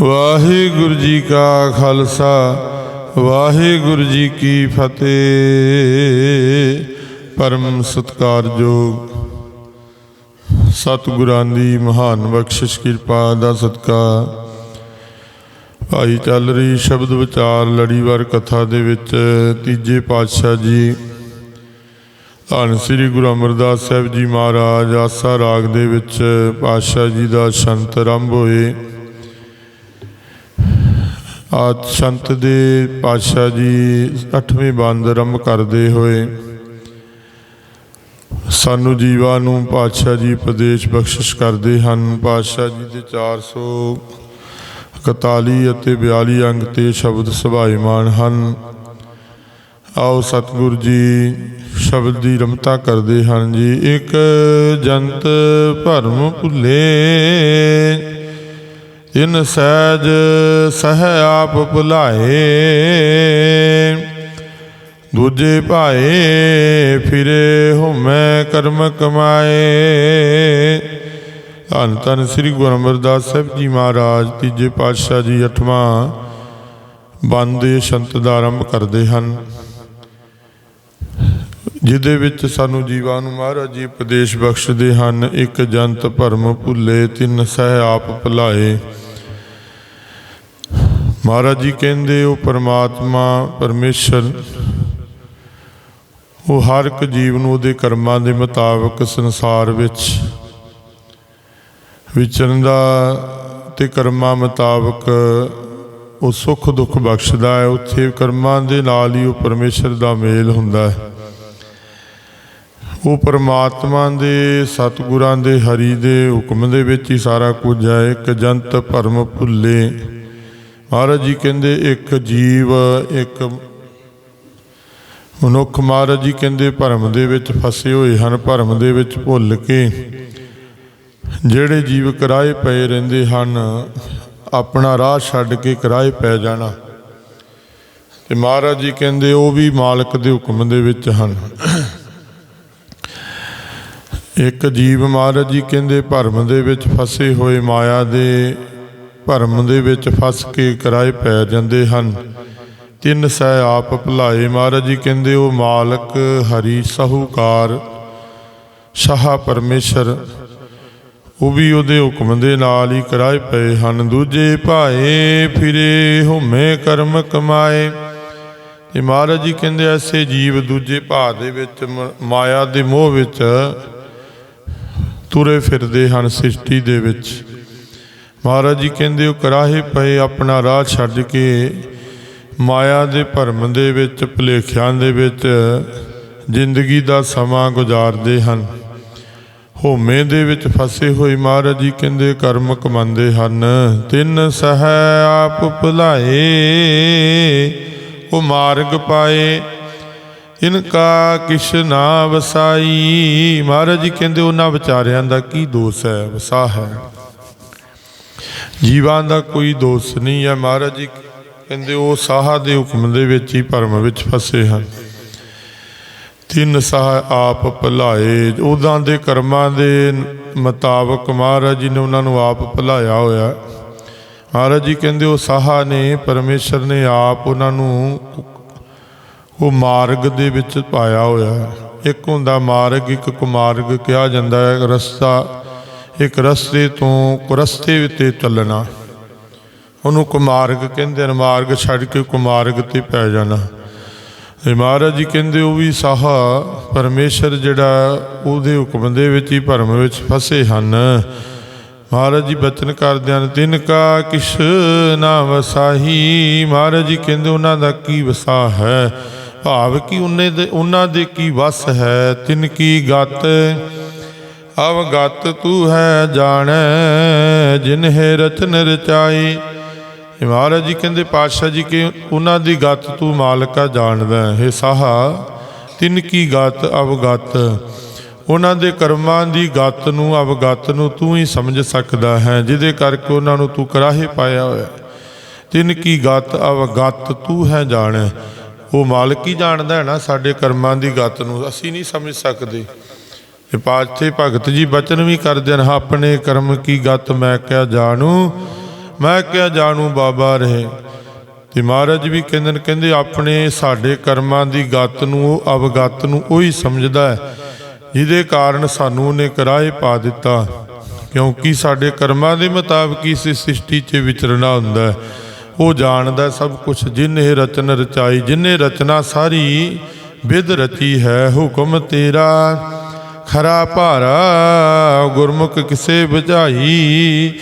ਵਾਹਿਗੁਰੂ ਜੀ ਕਾ ਖਾਲਸਾ, ਵਾਹਿਗੁਰੂ ਜੀ ਕੀ ਫਤਿਹ। ਪਰਮ ਸਤਕਾਰਯੋਗ ਸਤਿਗੁਰਾਂ ਦੀ ਮਹਾਨ ਬਖਸ਼ਿਸ਼, ਕਿਰਪਾ ਦਾ ਸਦਕਾ। ਭਾਈ ਚੱਲ ਰਹੀ ਸ਼ਬਦ ਵਿਚਾਰ, ਲੜੀਵਾਰ ਕਥਾ ਦੇ ਵਿੱਚ ਤੀਜੇ ਪਾਤਸ਼ਾਹ ਜੀ। ਧੰਨ ਸ੍ਰੀ ਗੁਰੂ ਅਮਰਦਾਸ ਸਾਹਿਬ ਜੀ ਮਹਾਰਾਜ, ਆਸਾ ਰਾਗ ਦੇ ਵਿੱਚ ਪਾਤਸ਼ਾਹ ਜੀ ਦਾ ਸ਼ੰਤ ਆਰੰਭ ਹੋਏ। ਆ ਸ਼ੰਤ ਦੇ ਪਾਤਸ਼ਾਹ ਜੀ 8ਵੇਂ ਬੰਦ ਆਰੰਭ ਕਰਦੇ ਹੋਏ ਸਾਨੂੰ ਜੀਵਾਂ ਨੂੰ ਪਾਤਸ਼ਾਹ ਜੀ ਉਪਦੇਸ਼ ਬਖਸ਼ਿਸ਼ ਕਰਦੇ ਹਨ। ਪਾਤਸ਼ਾਹ ਜੀ ਦੇ 441 ਅਤੇ 42 ਅੰਗ ਤੇ ਸ਼ਬਦ ਸੁਭਾਈਮਾਨ ਹਨ। ਆਓ ਸਤਿਗੁਰ ਜੀ ਸ਼ਬਦ ਦੀ ਰਮਤਾ ਕਰਦੇ ਹਨ ਜੀ। ਇੱਕ ਜੰਤ ਭਰਮ ਭੁੱਲੇ ਇਨ ਸਹਿਜ ਸਹਿ ਆਪ ਭੁਲਾਏ, ਦੂਜੇ ਭਾਏ ਫਿਰੇ ਹੁਮੈ ਕਰਮ ਕਮਾਏ। ਧੰਨ ਧੰਨ ਸ੍ਰੀ ਗੁਰੂ ਅਮਰਦਾਸ ਸਾਹਿਬ ਜੀ ਮਹਾਰਾਜ, ਤੀਜੇ ਪਾਤਸ਼ਾਹ ਜੀ ਅਠਵਾਂ ਬੰਦੇ ਸ਼ੰਤ ਦਾ ਆਰੰਭ ਕਰਦੇ ਹਨ। ਜਿਹਦੇ ਵਿੱਚ ਸਾਨੂੰ ਜੀਵਾਂ ਨੂੰ ਮਹਾਰਾਜ ਜੀ ਉਪਦੇਸ਼ ਬਖਸ਼ਦੇ ਹਨ, ਇੱਕ ਜੰਤ ਭਰਮ ਭੁੱਲੇ, ਤਿੰਨ ਸਹਿ ਆਪ ਭੁਲਾਏ। ਮਹਾਰਾਜ ਜੀ ਕਹਿੰਦੇ, ਉਹ ਪਰਮਾਤਮਾ, ਪਰਮੇਸ਼ਰ, ਉਹ ਹਰ ਇੱਕ ਜੀਵ ਨੂੰ ਉਹਦੇ ਕਰਮਾਂ ਦੇ ਮੁਤਾਬਕ ਸੰਸਾਰ ਵਿੱਚ ਵਿਚਰਨ ਦਾ ਤੇ ਕਰਮਾਂ ਮੁਤਾਬਕ ਉਹ ਸੁੱਖ ਦੁੱਖ ਬਖਸ਼ਦਾ ਹੈ। ਉੱਥੇ ਕਰਮਾਂ ਦੇ ਨਾਲ ਹੀ ਉਹ ਪਰਮੇਸ਼ਰ ਦਾ ਮੇਲ ਹੁੰਦਾ ਹੈ। ਉਹ ਪਰਮਾਤਮਾ ਦੇ, ਸਤਿਗੁਰਾਂ ਦੇ, ਹਰੀ ਦੇ ਹੁਕਮ ਦੇ ਵਿੱਚ ਹੀ ਸਾਰਾ ਕੁਝ ਹੈ। ਇੱਕ ਜੰਤ ਭਰਮ ਭੁੱਲੇ। ਮਹਾਰਾਜ ਜੀ ਕਹਿੰਦੇ, ਇੱਕ ਜੀਵ, ਇੱਕ ਮਨੁੱਖ ਮਹਾਰਾਜ ਜੀ ਕਹਿੰਦੇ, ਭਰਮ ਦੇ ਵਿੱਚ ਫਸੇ ਹੋਏ ਹਨ, ਭਰਮ ਦੇ ਵਿੱਚ ਭੁੱਲ ਕੇ ਜਿਹੜੇ ਜੀਵ ਕਿਰਾਏ ਪਏ ਰਹਿੰਦੇ ਹਨ, ਆਪਣਾ ਰਾਹ ਛੱਡ ਕੇ ਕਿਰਾਏ ਪੈ ਜਾਣਾ। ਤੇ ਮਹਾਰਾਜ ਜੀ ਕਹਿੰਦੇ, ਉਹ ਵੀ ਮਾਲਕ ਦੇ ਹੁਕਮ ਦੇ ਵਿੱਚ ਹਨ। ਇੱਕ ਜੀਵ ਮਹਾਰਾਜ ਜੀ ਕਹਿੰਦੇ, ਭਰਮ ਦੇ ਵਿੱਚ ਫਸੇ ਹੋਏ ਮਾਇਆ ਦੇ ਭਰਮ ਦੇ ਵਿੱਚ ਫਸ ਕੇ ਕਿਰਾਏ ਪੈ ਜਾਂਦੇ ਹਨ। ਤਿੰਨ ਸਹਿ ਆਪ ਭੁਲਾਏ, ਮਹਾਰਾਜ ਜੀ ਕਹਿੰਦੇ, ਉਹ ਮਾਲਕ ਹਰੀ ਸਹੂਕਾਰ, ਸ਼ਾਹ ਪਰਮੇਸ਼ਰ। ਉਹ ਵੀ ਉਹਦੇ ਹੁਕਮ ਦੇ ਨਾਲ ਹੀ ਕਿਰਾਏ ਪਏ ਹਨ। ਦੂਜੇ ਭਾਏ ਫਿਰੇ, ਹੁਮੇ ਕਰਮ ਕਮਾਏ। ਤੇ ਮਹਾਰਾਜ ਜੀ ਕਹਿੰਦੇ, ਐਸੇ ਜੀਵ ਦੂਜੇ ਭਾ ਦੇ ਵਿੱਚ ਮਾਇਆ ਦੇ ਮੋਹ ਵਿੱਚ ਤੁਰੇ ਫਿਰਦੇ ਹਨ ਸ੍ਰਿਸ਼ਟੀ ਦੇ ਵਿੱਚ। ਮਹਾਰਾਜ ਜੀ ਕਹਿੰਦੇ ਉਹ ਕਰਾਹੇ ਪਏ ਆਪਣਾ ਰਾਹ ਛੱਡ ਕੇ ਮਾਇਆ ਦੇ ਭਰਮ ਦੇ ਵਿੱਚ, ਭੁਲੇਖਿਆਂ ਦੇ ਵਿੱਚ ਜ਼ਿੰਦਗੀ ਦਾ ਸਮਾਂ ਗੁਜ਼ਾਰਦੇ ਹਨ। ਹੋਮੇ ਦੇ ਵਿੱਚ ਫਸੇ ਹੋਏ ਮਹਾਰਾਜ ਜੀ ਕਹਿੰਦੇ, ਕਰਮ ਕਮਾਉਂਦੇ ਹਨ। ਤਿੰਨ ਸਹਿ ਆਪ ਭੁਲਾਏ, ਉਹ ਮਾਰਗ ਪਾਏ ਇਨਕਾ ਕਿਛ ਨਾ ਵਸਾਈ। ਮਹਾਰਾਜ ਜੀ ਕਹਿੰਦੇ, ਉਹਨਾਂ ਵਿਚਾਰਿਆਂ ਦਾ ਕੀ ਦੋਸ਼ ਹੈ ਵਸਾ ਹੈ। ਜੀਵਾਂ ਦਾ ਕੋਈ ਦੋਸ਼ ਨਹੀਂ ਹੈ। ਮਹਾਰਾਜ ਜੀ ਕਹਿੰਦੇ ਉਹ ਸਾਹਾ ਦੇ ਹੁਕਮ ਦੇ ਵਿੱਚ ਹੀ ਭਰਮ ਵਿੱਚ ਫਸੇ ਹਨ। ਤਿੰਨ ਸਾਹ ਆਪ ਭੁਲਾਏ। ਉਹਨਾਂ ਦੇ ਕਰਮਾਂ ਦੇ ਮੁਤਾਬਕ ਮਹਾਰਾਜ ਜੀ ਨੇ ਉਹਨਾਂ ਨੂੰ ਆਪ ਭੁਲਾਇਆ ਹੋਇਆ। ਮਹਾਰਾਜ ਜੀ ਕਹਿੰਦੇ ਉਹ ਸਾਹਾ ਨੇ, ਪਰਮੇਸ਼ਰ ਨੇ ਆਪ ਉਹਨਾਂ ਨੂੰ ਉਹ ਮਾਰਗ ਦੇ ਵਿੱਚ ਪਾਇਆ ਹੋਇਆ। ਇੱਕ ਹੁੰਦਾ ਮਾਰਗ, ਇੱਕ ਕੁਮਾਰਗ ਕਿਹਾ ਜਾਂਦਾ ਹੈ। ਰਸਤਾ ਇੱਕ ਰਸਤੇ ਤੋਂ ਕੁਰਸਤੇ ਤੇ ਚੱਲਣਾ। ਉਹਨੂੰ ਕੁਮਾਰਗ ਕਹਿੰਦੇ ਨੇ ਮਾਰਗ ਛੱਡ ਕੇ ਕੁਮਾਰਗ ਤੇ ਪੈ ਜਾਣਾ। ਤੇ ਮਹਾਰਾਜ ਜੀ ਕਹਿੰਦੇ, ਉਹ ਵੀ ਸਾਹ ਪਰਮੇਸ਼ਰ ਜਿਹੜਾ, ਉਹਦੇ ਹੁਕਮ ਦੇ ਵਿੱਚ ਹੀ ਭਰਮ ਵਿੱਚ ਫਸੇ ਹਨ। ਮਹਾਰਾਜ ਜੀ ਬਚਨ ਕਰਦੇ ਹਨ, ਤਿਨ ਕਾ ਕਿਛ ਨਾ ਵਸਾਹੀ। ਮਹਾਰਾਜ ਜੀ ਕਹਿੰਦੇ, ਉਹਨਾਂ ਦਾ ਕੀ ਵਸਾ ਹੈ? ਭਾਵ ਕਿ ਉਹਨੇ ਦੇ ਉਹਨਾਂ ਦੇ ਕੀ ਵਸ ਹੈ? ਤਿਨ ਕੀ ਗਤ? ਅਵਗਤ ਤੂੰ ਹੈ ਜਾਣੈ, ਜਿਨਹਿ ਰਚਨ ਰਚਾਈ। ਮਹਾਰਾਜ ਜੀ ਕਹਿੰਦੇ, ਪਾਤਸ਼ਾਹ ਜੀ ਕਿ ਉਹਨਾਂ ਦੀ ਗਤ ਤੂੰ ਮਾਲਕਾ ਜਾਣਦਾ ਹੈ। ਹੇ ਸਾਹਾ, ਤਿਨ ਕੀ ਗਤ ਅਵਗਤ? ਉਹਨਾਂ ਦੇ ਕਰਮਾਂ ਦੀ ਗਤ ਨੂੰ, ਅਵਗਤ ਨੂੰ ਤੂੰ ਹੀ ਸਮਝ ਸਕਦਾ ਹੈ, ਜਿਹਦੇ ਕਰਕੇ ਉਹਨਾਂ ਨੂੰ ਤੂੰ ਕਰਾਹੇ ਪਾਇਆ ਹੋਇਆ। ਤਿੰਨ ਕੀ ਗਤ ਅਵਗਤ ਤੂੰ ਹੈ ਜਾਣੈ। ਉਹ ਮਾਲਕ ਹੀ ਜਾਣਦਾ ਹੈ ਨਾ, ਸਾਡੇ ਕਰਮਾਂ ਦੀ ਗਤ ਨੂੰ। ਅਸੀਂ ਨਹੀਂ ਸਮਝ ਸਕਦੇ। ਇਹ ਪਾਛੇ ਭਗਤ ਜੀ ਬਚਨ ਵੀ ਕਰਦੇ ਹਨ ਆਪਣੇ ਕਰਮ ਕੀ ਗਤ ਮੈਂ ਕਿਆ ਜਾਣੂ, ਮੈਂ ਕਿਆ ਜਾਣੂ ਬਾਬਾ ਰਹੇ। ਤੇ ਮਹਾਰਾਜ ਵੀ ਕਹਿੰਦੇ ਨੇ, ਕਹਿੰਦੇ ਆਪਣੇ ਸਾਡੇ ਕਰਮਾਂ ਦੀ ਗਤ ਨੂੰ, ਉਹ ਅਵਗਤ ਨੂੰ ਉਹੀ ਸਮਝਦਾ ਹੈ, ਜਿਹਦੇ ਕਾਰਨ ਸਾਨੂੰ ਉਹਨੇ ਕਰਾਏ ਪਾ ਦਿੱਤਾ। ਕਿਉਂਕਿ ਸਾਡੇ ਕਰਮਾਂ ਦੇ ਮੁਤਾਬਕ ਇਸ ਸ੍ਰਿਸ਼ਟੀ 'ਚ ਵਿਚਰਨਾ ਹੁੰਦਾ ਹੈ। ਉਹ ਜਾਣਦਾ ਸਭ ਕੁਝ ਜਿਨੇ ਰਚਨ ਰਚਾਈ, ਜਿਨੇ ਰਚਨਾ ਸਾਰੀ ਵਿਦ ਰਚੀ ਹੈ, ਹੁਕਮ ਤੇਰਾ। ਖਰਾ ਭਾਰਾ ਗੁਰਮੁਖ ਕਿਸੇ ਬੁਝਾਈ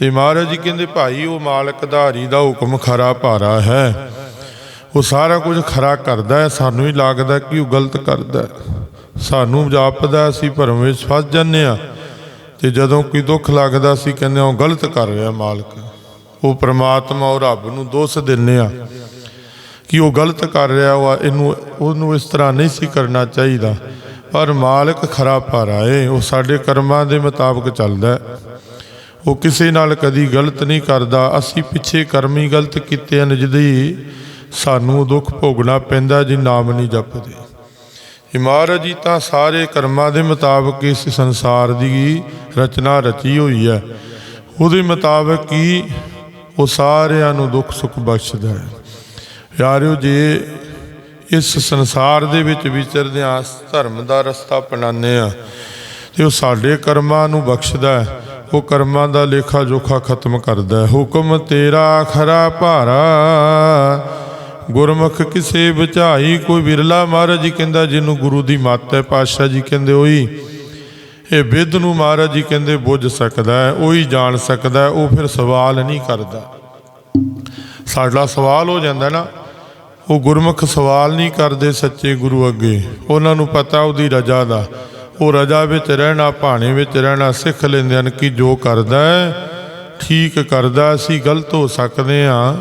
ਤੇ ਮਹਾਰਾਜ ਜੀ ਕਹਿੰਦੇ, ਭਾਈ, ਉਹ ਮਾਲਕ ਧਾਰੀ ਦਾ ਹੁਕਮ ਖਰਾ ਭਾਰਾ ਹੈ। ਉਹ ਸਾਰਾ ਕੁਝ ਖਰਾ ਕਰਦਾ ਹੈ। ਸਾਨੂੰ ਹੀ ਲੱਗਦਾ ਕਿ ਉਹ ਗਲਤ ਕਰਦਾ ਸਾਨੂੰ ਜਾਪਦਾ ਅਸੀਂ ਭਰਮ ਵਿੱਚ ਫਸ ਜਾਂਦੇ ਆ ਤੇ ਜਦੋਂ ਕੋਈ ਦੁੱਖ ਲੱਗਦਾ ਸੀ ਕਹਿੰਦੇ ਉਹ ਗਲਤ ਕਰ ਰਿਹਾ ਮਾਲਕ। ਉਹ ਪ੍ਰਮਾਤਮਾ ਉਹ ਰੱਬ ਨੂੰ ਦੋਸ਼ ਦਿੰਨੇ ਆ ਕਿ ਉਹ ਗਲਤ ਕਰ ਰਿਹਾ ਵਾ। ਇਹਨੂੰ, ਉਹਨੂੰ ਇਸ ਤਰ੍ਹਾਂ ਨਹੀਂ ਸੀ ਕਰਨਾ ਚਾਹੀਦਾ। ਪਰ ਮਾਲਕ ਖਰਾ ਭਾਰਾ ਏ ਉਹ ਸਾਡੇ ਕਰਮਾਂ ਦੇ ਮੁਤਾਬਕ ਚੱਲਦਾ ਉਹ ਕਿਸੇ ਨਾਲ ਕਦੀ ਗਲਤ ਨਹੀਂ ਕਰਦਾ। ਅਸੀਂ ਪਿੱਛੇ ਕਰਮੀ ਹੀ ਗਲਤ ਕੀਤੇ ਹਨ, ਜਿਹਦੀ ਸਾਨੂੰ ਦੁੱਖ ਭੋਗਣਾ ਪੈਂਦਾ, ਜੀ ਨਾਮ ਨਹੀਂ ਜਪਦੇ। ਇਹ ਜੀ ਤਾਂ ਸਾਰੇ ਕਰਮਾਂ ਦੇ ਮੁਤਾਬਕ ਇਸ ਸੰਸਾਰ ਦੀ ਰਚਨਾ ਰਚੀ ਹੋਈ ਹੈ। ਉਹਦੇ ਮੁਤਾਬਕ ਹੀ ਉਹ ਸਾਰਿਆਂ ਨੂੰ ਦੁੱਖ ਸੁੱਖ ਬਖਸ਼ਦਾ ਹੈ। ਯਾਰਿਓ, ਜੇ ਇਸ ਸੰਸਾਰ ਦੇ ਵਿੱਚ ਵਿਚਰਦੇ ਆ ਧਰਮ ਦਾ ਰਸਤਾ ਅਪਣਾਉਂਦੇ ਆ। ਤੇ ਉਹ ਸਾਡੇ ਕਰਮਾਂ ਨੂੰ ਬਖਸ਼ਦਾ ਹੈ। ਉਹ ਕਰਮਾਂ ਦਾ ਲੇਖਾ ਜੋਖਾ ਖਤਮ ਕਰਦਾ ਹੈ। ਹੁਕਮ ਤੇਰਾ ਖਰਾ ਭਾਰਾ। ਗੁਰਮੁਖ ਕਿਸੇ ਬਚਾਈ, ਕੋਈ ਵਿਰਲਾ ਮਹਾਰਾਜ ਜੀ ਕਹਿੰਦਾ, ਜਿਹਨੂੰ ਗੁਰੂ ਦੀ ਮੱਤ ਹੈ, ਪਾਤਸ਼ਾਹ ਜੀ ਕਹਿੰਦੇ ਉਹੀ। ਇਹ ਵਿਦ ਨੂੰ ਮਹਾਰਾਜ ਜੀ ਕਹਿੰਦੇ ਬੁੱਝ ਸਕਦਾ ਹੈ, ਉਹੀ ਜਾਣ ਸਕਦਾ ਉਹ ਫਿਰ ਸਵਾਲ ਨਹੀਂ ਕਰਦਾ। ਸਾਡਾ ਸਵਾਲ ਹੋ ਜਾਂਦਾ ਨਾ ਉਹ ਗੁਰਮੁਖ ਸਵਾਲ ਨਹੀਂ ਕਰਦੇ ਸੱਚੇ ਗੁਰੂ ਅੱਗੇ। ਉਹਨਾਂ ਨੂੰ ਪਤਾ ਉਹਦੀ ਰਜਾ ਦਾ। ਉਹ ਰਜਾ ਵਿੱਚ ਰਹਿਣਾ, ਭਾਣੇ ਵਿੱਚ ਰਹਿਣਾ, ਸਿੱਖ ਲੈਂਦੇ ਹਨ ਕਿ ਜੋ ਕਰਦਾ ਹੈ, ਠੀਕ ਕਰਦਾ, ਅਸੀਂ ਗਲਤ ਹੋ ਸਕਦੇ ਹਾਂ।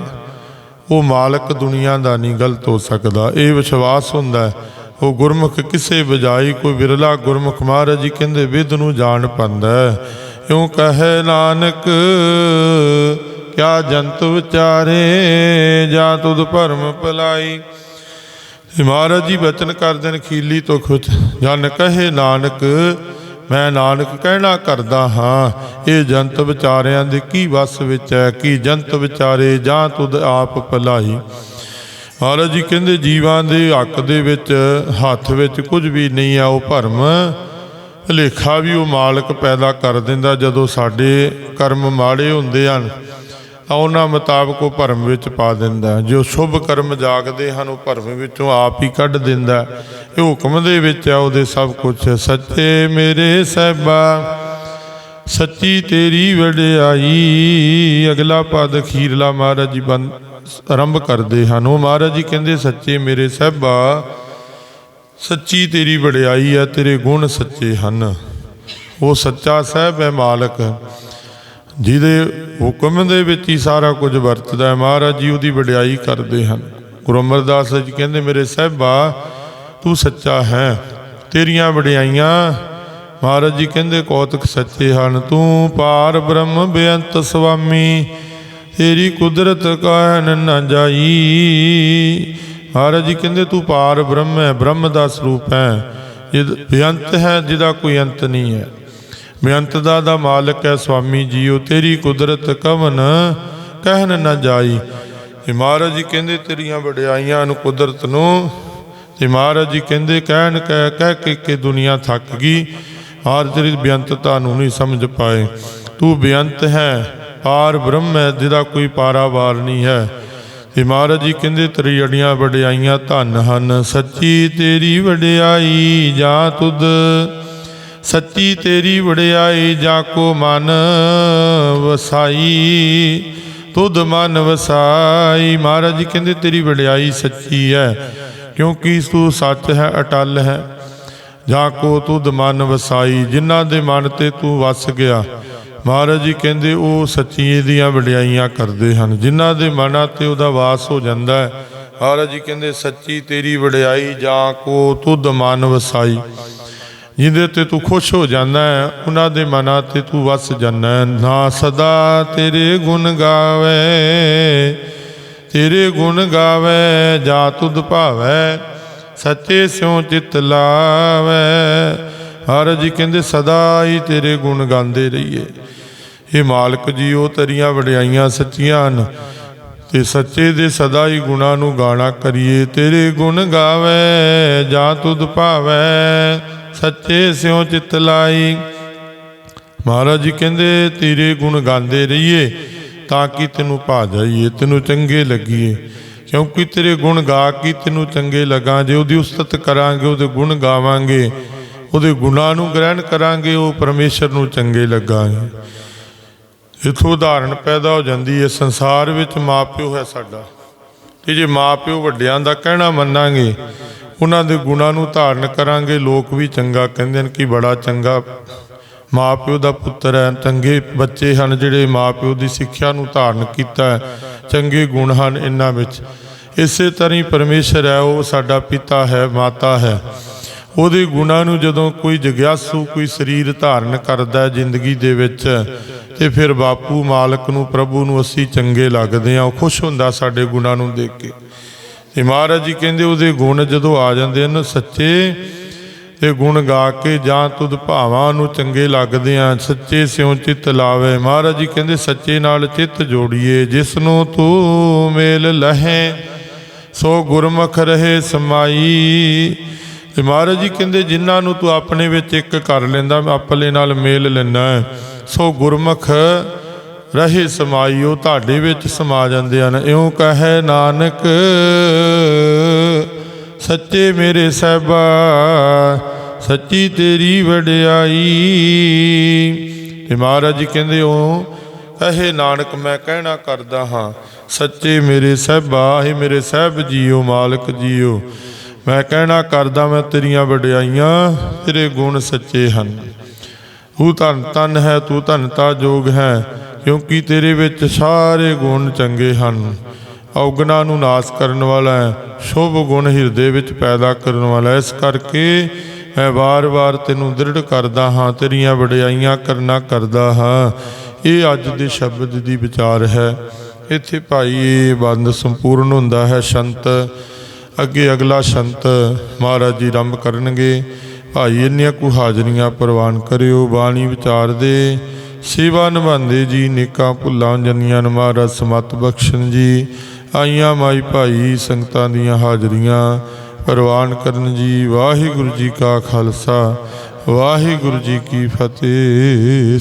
ਉਹ ਮਾਲਕ ਦੁਨੀਆ ਦਾ ਨਹੀਂ, ਗਲਤ ਹੋ ਸਕਦਾ। ਇਹ ਵਿਸ਼ਵਾਸ ਹੁੰਦਾ ਉਹ ਗੁਰਮੁਖ ਕਿਸੇ ਬਜਾਈ ਕੋਈ ਵਿਰਲਾ ਗੁਰਮੁਖ ਮਹਾਰਾਜ ਜੀ ਕਹਿੰਦੇ, ਵਿਦ ਨੂੰ ਜਾਣ ਪੰਦਾ ਇਉਂ ਕਹੇ ਨਾਨਕ ਕਿਆ ਜੰਤ ਵਿਚਾਰੇ, ਜਾਂ ਤੁਧ ਭਰਮ ਭਲਾਈ। ਮਹਾਰਾਜ ਜੀ ਬਚਨ ਕਰਦੇ ਨੇ ਖੀਲੀ ਤੋਂ ਖੁਚ ਜਨ ਕਹੇ ਨਾਨਕ, ਮੈਂ ਨਾਨਕ ਕਹਿਣਾ ਕਰਦਾ ਹਾਂ, ਇਹ ਜੰਤ ਵਿਚਾਰਿਆਂ ਦੇ ਕੀ ਵਸ ਵਿੱਚ ਹੈ, ਕੀ ਜੰਤ ਵਿਚਾਰੇ, ਜਾਂ ਤੁਧ ਆਪ ਭਲਾਈ। ਮਹਾਰਾਜ ਜੀ ਕਹਿੰਦੇ, ਜੀਵਾਂ ਦੇ ਹੱਕ ਦੇ ਵਿੱਚ, ਹੱਥ ਵਿੱਚ ਕੁਝ ਵੀ ਨਹੀਂ ਆ ਉਹ ਭਰਮ ਭੁਲੇਖਾ ਵੀ ਉਹ ਮਾਲਕ ਪੈਦਾ ਕਰ ਦਿੰਦਾ ਜਦੋਂ ਸਾਡੇ ਕਰਮ ਮਾੜੇ ਹੁੰਦੇ ਹਨ ਉਹਨਾਂ ਮੁਤਾਬਕ ਉਹ ਭਰਮ ਵਿੱਚ ਪਾ ਦਿੰਦਾ। ਜੋ ਸ਼ੁਭ ਕਰਮ ਜਾਗਦੇ ਹਨ, ਉਹ ਭਰਮ ਵਿੱਚੋਂ ਆਪ ਹੀ ਕੱਢ ਦਿੰਦਾ। ਇਹ ਹੁਕਮ ਦੇ ਵਿੱਚ ਹੈ ਉਹਦੇ ਸਭ ਕੁਝ ਸੱਚੇ ਮੇਰੇ ਸਹਿਬਾ, ਸੱਚੀ ਤੇਰੀ ਵਡਿਆਈ। ਅਗਲਾ ਪਦ ਅਖੀਰਲਾ ਮਹਾਰਾਜ ਜੀ ਬੰਦ ਆਰੰਭ ਕਰਦੇ ਹਨ। ਉਹ ਮਹਾਰਾਜ ਜੀ ਕਹਿੰਦੇ, ਸੱਚੇ ਮੇਰੇ ਸਹਿਬਾ ਸੱਚੀ ਤੇਰੀ ਵਡਿਆਈ ਹੈ, ਤੇਰੇ ਗੁਣ ਸੱਚੇ ਹਨ। ਉਹ ਸੱਚਾ ਸਾਹਿਬ ਹੈ ਮਾਲਕ, ਜਿਹਦੇ ਹੁਕਮ ਦੇ ਵਿੱਚ ਹੀ ਸਾਰਾ ਕੁਝ ਵਰਤਦਾ ਹੈ। ਮਹਾਰਾਜ ਜੀ ਉਹਦੀ ਵਡਿਆਈ ਕਰਦੇ ਹਨ। ਗੁਰੂ ਅਮਰਦਾਸ ਜੀ ਕਹਿੰਦੇ, ਮੇਰੇ ਸਹਿਬਾ, ਤੂੰ ਸੱਚਾ ਹੈ, ਤੇਰੀਆਂ ਵਡਿਆਈਆਂ ਮਹਾਰਾਜ ਜੀ ਕਹਿੰਦੇ, ਕੌਤਕ ਸੱਚੇ ਹਨ। ਤੂੰ ਪਾਰ ਬ੍ਰਹਮ ਬੇਅੰਤ ਸੁਆਮੀ, ਤੇਰੀ ਕੁਦਰਤ ਕਹਿਨ ਨਾ ਜਾਈ? ਮਹਾਰਾਜ ਜੀ ਕਹਿੰਦੇ, ਤੂੰ ਪਾਰ ਬ੍ਰਹਮ ਹੈ, ਬ੍ਰਹਮ ਦਾ ਸਰੂਪ ਹੈ। ਜਿਦ, ਬੇਅੰਤ ਹੈ, ਜਿਹਦਾ ਕੋਈ ਅੰਤ ਨਹੀਂ ਹੈ। ਬੇਅੰਤ ਦਾ ਦਾ ਮਾਲਕ ਹੈ ਸੁਆਮੀ ਜੀਓ, ਤੇਰੀ ਕੁਦਰਤ ਕਵਨ ਕਹਿਣ ਨਾ ਜਾਈ। ਤੇ ਮਹਾਰਾਜ ਜੀ ਕਹਿੰਦੇ, ਤੇਰੀਆਂ ਵਡਿਆਈਆਂ ਨੂੰ ਕੁਦਰਤ ਨੂੰ। ਤੇ ਮਹਾਰਾਜ ਜੀ ਕਹਿੰਦੇ, ਕਹਿਣ ਕਹਿ ਕਹਿ ਕੇ ਕਿ ਦੁਨੀਆ ਥੱਕ ਗਈ। ਹਾਰ ਤੇਰੀ ਬੇਅੰਤਤਾ ਨੂੰ ਨਹੀਂ ਸਮਝ ਪਾਏ। ਤੂੰ ਬੇਅੰਤ ਹੈ, ਪਾਰ ਬ੍ਰਹਮ ਹੈ, ਜਿਹਦਾ ਕੋਈ ਪਾਰਾਵਾਰ ਨਹੀਂ ਹੈ। ਇਹ ਮਹਾਰਾਜ ਜੀ, ਕਹਿੰਦੇ ਤੇਰੀ ਅੜੀਆਂ ਵਡਿਆਈਆਂ ਧੰਨ ਹਨ। ਸੱਚੀ ਤੇਰੀ ਵਡਿਆਈ ਜਾਂ ਤੁਧ, ਸੱਚੀ ਤੇਰੀ ਵਡਿਆਈ ਜਾ ਕੋ ਮਨ ਵਸਾਈ, ਤੁਧ ਮਨ ਵਸਾਈ। ਮਹਾਰਾਜ ਜੀ, ਕਹਿੰਦੇ ਤੇਰੀ ਵਡਿਆਈ ਸੱਚੀ ਹੈ, ਕਿਉਂਕਿ ਤੂੰ ਸੱਚ ਹੈ, ਅਟਲ ਹੈ। ਜਾ ਕੋ ਤੁਧ ਮਨ ਵਸਾਈ, ਜਿਨ੍ਹਾਂ ਦੇ ਮਨ ਤੇ ਤੂੰ ਵਸ ਗਿਆ ਮਹਾਰਾਜ ਜੀ ਕਹਿੰਦੇ ਉਹ ਸੱਚੀ ਦੀਆਂ ਵਡਿਆਈਆਂ ਕਰਦੇ ਹਨ, ਜਿਨ੍ਹਾਂ ਦੇ ਮਨਾਂ ਤੇ ਉਹਦਾ ਵਾਸ ਹੋ ਜਾਂਦਾ ਹੈ। ਮਹਾਰਾਜ ਜੀ ਕਹਿੰਦੇ, ਸੱਚੀ ਤੇਰੀ ਵਡਿਆਈ ਜਾਂ ਕੋ ਤੁਧ ਮਨ ਵਸਾਈ। ਜਿਹਦੇ ਤੇ ਤੂੰ ਖੁਸ਼ ਹੋ ਜਾਂਦਾ ਹੈ, ਉਹਨਾਂ ਦੇ ਮਨਾਂ ਤੇ ਤੂੰ ਵਸ ਜਾਂਦਾ ਨਾ ਸਦਾ ਤੇਰੇ ਗੁਣ ਗਾਵੇ, ਤੇਰੇ ਗੁਣ ਗਾਵੇ ਜਾ ਤੁਧ ਭਾਵੈ, ਸੱਚੇ ਸਿਉ ਚਿਤ ਲਾਵੇ। ਹਰ ਜੀ ਕਹਿੰਦੇ, ਸਦਾ ਹੀ ਤੇਰੇ ਗੁਣ ਗਾਉਂਦੇ ਰਹੀਏ। ਇਹ ਮਾਲਕ ਜੀ, ਉਹ ਤੇਰੀਆਂ ਵਡਿਆਈਆਂ ਸੱਚੀਆਂ ਹਨ। ਤੇ ਸੱਚੇ ਦੇ ਸਦਾ ਹੀ ਗੁਣਾ ਨੂੰ ਗਾਣਾ ਕਰੀਏ। ਤੇਰੇ ਗੁਣ ਗਾਵੇ, ਜਾ ਤੁਧ ਭਾਵੈ, ਸੱਚੇ ਸਿਉ ਚਿਤ ਲਾਈ। ਮਹਾਰਾਜ ਜੀ ਕਹਿੰਦੇ, ਤੇਰੇ ਗੁਣ ਗਾਉਂਦੇ ਰਹੀਏ, ਤਾਂ ਕਿ ਤੈਨੂੰ ਭਾ ਜਾਈਏ, ਤੈਨੂੰ ਚੰਗੇ ਲੱਗੀਏ? ਕਿਉਂਕਿ ਤੇਰੇ ਗੁਣ ਗਾ ਕੇ ਤੈਨੂੰ ਚੰਗੇ ਲੱਗਾ। ਜੇ ਉਹਦੀ ਉਸਤਤ ਕਰਾਂਗੇ, ਉਹਦੇ ਗੁਣ ਗਾਵਾਂਗੇ ਉਹਦੇ ਗੁਣਾਂ ਨੂੰ ਗ੍ਰਹਿਣ ਕਰਾਂਗੇ, ਉਹ ਪਰਮੇਸ਼ਰ ਨੂੰ ਚੰਗੇ ਲੱਗਾਂਗੇ। ਇਥੋਂ ਉਦਾਹਰਣ ਪੈਦਾ ਹੋ ਜਾਂਦੀ ਹੈ, ਸੰਸਾਰ ਵਿੱਚ ਮਾਪਿਓ ਹੈ ਸਾਡਾ। ਤੇ ਜੇ ਮਾਪਿਓ ਵੱਡਿਆਂ ਦਾ ਕਹਿਣਾ ਮੰਨਾਂਗੇ, ਉਹਨਾਂ ਦੇ ਗੁਣਾਂ ਨੂੰ ਧਾਰਨ ਕਰਾਂਗੇ, ਲੋਕ ਵੀ ਚੰਗਾ ਕਹਿੰਦੇ ਨੇ ਕਿ ਬੜਾ ਚੰਗਾ ਮਾਪਿਓ ਦਾ ਪੁੱਤਰ ਹੈ। ਚੰਗੇ ਬੱਚੇ ਹਨ ਜਿਹੜੇ ਮਾਪਿਓ ਦੀ ਸਿੱਖਿਆ ਨੂੰ ਧਾਰਨ ਕੀਤਾ ਹੈ। ਚੰਗੇ ਗੁਣ ਹਨ ਇਹਨਾਂ ਵਿੱਚ। ਇਸੇ ਤਰ੍ਹਾਂ ਹੀ ਪਰਮੇਸ਼ਰ ਹੈ, ਉਹ ਸਾਡਾ ਪਿਤਾ ਹੈ, ਮਾਤਾ ਹੈ। ਉਹਦੇ ਗੁਣਾਂ ਨੂੰ ਜਦੋਂ ਕੋਈ ਜਗਿਆਸੂ, ਕੋਈ ਸਰੀਰ ਧਾਰਨ ਕਰਦਾ ਜ਼ਿੰਦਗੀ ਦੇ ਵਿੱਚ, ਤੇ ਫਿਰ ਬਾਪੂ ਮਾਲਕ ਨੂੰ, ਪ੍ਰਭੂ ਨੂੰ ਅਸੀਂ ਚੰਗੇ ਲੱਗਦੇ ਆ ਉਹ ਖੁਸ਼ ਹੁੰਦਾ ਸਾਡੇ ਗੁਣਾਂ ਨੂੰ ਦੇਖ ਕੇ। ਤੇ ਮਹਾਰਾਜ ਜੀ ਕਹਿੰਦੇ ਉਹਦੇ ਗੁਣ ਜਦੋਂ ਆ ਜਾਂਦੇ ਹਨ, ਸੱਚੇ ਤੇ ਗੁਣ ਗਾ ਕੇ ਜਾਂ ਤੁਧ ਭਾਵਾਂ ਨੂੰ ਚੰਗੇ ਲੱਗਦੇ ਆ ਸੱਚੇ ਸਿਉ ਚਿੱਤ ਲਾਵੇ। ਮਹਾਰਾਜ ਜੀ ਕਹਿੰਦੇ, ਸੱਚੇ ਨਾਲ ਚਿੱਤ ਜੋੜੀਏ ਜਿਸ ਨੂੰ ਤੂੰ ਮੇਲ ਲਹੇ, ਸੋ ਗੁਰਮੁਖ ਰਹੇ ਸਮਾਈ। ਤੇ ਮਹਾਰਾਜ ਜੀ ਕਹਿੰਦੇ, ਜਿਨ੍ਹਾਂ ਨੂੰ ਤੂੰ ਆਪਣੇ ਵਿੱਚ ਇੱਕ ਕਰ ਲੈਂਦਾ, ਮੈਂ ਆਪਲੇ ਨਾਲ ਮੇਲ ਲੈਣਾ ਸੋ ਗੁਰਮੁਖ ਰਹੇ ਸਮਾਈ ਉਹ ਤੁਹਾਡੇ ਵਿੱਚ ਸਮਾ ਜਾਂਦੇ ਹਨ। ਇਉਂ ਕਹੇ ਨਾਨਕ, ਸੱਚੇ ਮੇਰੇ ਸਹਿਬਾ, ਸੱਚੀ ਤੇਰੀ ਵਡਿਆਈ। ਤੇ ਮਹਾਰਾਜ ਜੀ ਕਹਿੰਦੇ ਉਹ ਕਹੇ ਨਾਨਕ, ਮੈਂ ਕਹਿਣਾ ਕਰਦਾ ਹਾਂ, ਸੱਚੇ ਮੇਰੇ ਸਹਿਬਾ, ਹੀ ਮੇਰੇ ਸਹਿਬ ਜੀਓ, ਮਾਲਕ ਜੀਓ। ਮੈਂ ਕਹਿਣਾ ਕਰਦਾ ਮੈਂ ਤੇਰੀਆਂ ਵਡਿਆਈਆਂ, ਤੇਰੇ ਗੁਣ ਸੱਚੇ ਹਨ। ਤੂੰ ਧਨ ਤਨ ਹੈ, ਤੂੰ ਧਨਤਾ ਜੋਗ ਹੈ, ਕਿਉਂਕਿ ਤੇਰੇ ਵਿੱਚ ਸਾਰੇ ਗੁਣ ਚੰਗੇ ਹਨ। ਔਗਣਾ ਨੂੰ ਨਾਸ ਕਰਨ ਵਾਲਾ ਹੈ, ਸ਼ੁਭ ਗੁਣ ਹਿਰਦੇ ਵਿੱਚ ਪੈਦਾ ਕਰਨ ਵਾਲਾ ਇਸ ਕਰਕੇ ਮੈਂ ਵਾਰ-ਵਾਰ ਤੈਨੂੰ ਦ੍ਰਿੜ ਕਰਦਾ ਹਾਂ, ਤੇਰੀਆਂ ਵਡਿਆਈਆਂ ਕਰਨਾ ਕਰਦਾ ਹਾਂ। ਇਹ ਅੱਜ ਦੇ ਸ਼ਬਦ ਦੀ ਵਿਚਾਰ ਹੈ। ਇੱਥੇ ਭਾਈ ਇਹ ਬੰਦ ਸੰਪੂਰਨ ਹੁੰਦਾ ਹੈ, ਸ਼ੰਤ। ਅੱਗੇ ਅਗਲਾ ਸ਼ੰਤ ਮਹਾਰਾਜ ਜੀ ਆਰੰਭ ਕਰਨਗੇ। ਭਾਈ ਇੰਨੀਆਂ ਕੁ ਹਾਜ਼ਰੀਆਂ ਪ੍ਰਵਾਨ ਕਰਿਓ, ਬਾਣੀ ਵਿਚਾਰ ਦੇ। ਸੇਵਾ ਨਿਭਾਉਂਦੇ ਜੀ, ਨੇਕਾਂ ਭੁੱਲਾਂ ਜੰਨੀਆਂ ਨੂੰ ਮਹਾਰਾਜ, ਸਮਤ ਬਖਸ਼ਣ ਜੀ। ਆਈਆਂ ਮਾਈ ਭਾਈ, ਸੰਗਤਾਂ ਦੀਆਂ ਹਾਜ਼ਰੀਆਂ ਪ੍ਰਵਾਨ ਕਰਨ ਜੀ। ਵਾਹਿਗੁਰੂ ਜੀ ਕਾ ਖਾਲਸਾ, ਵਾਹਿਗੁਰੂ ਜੀ ਕੀ ਫਤਿਹ।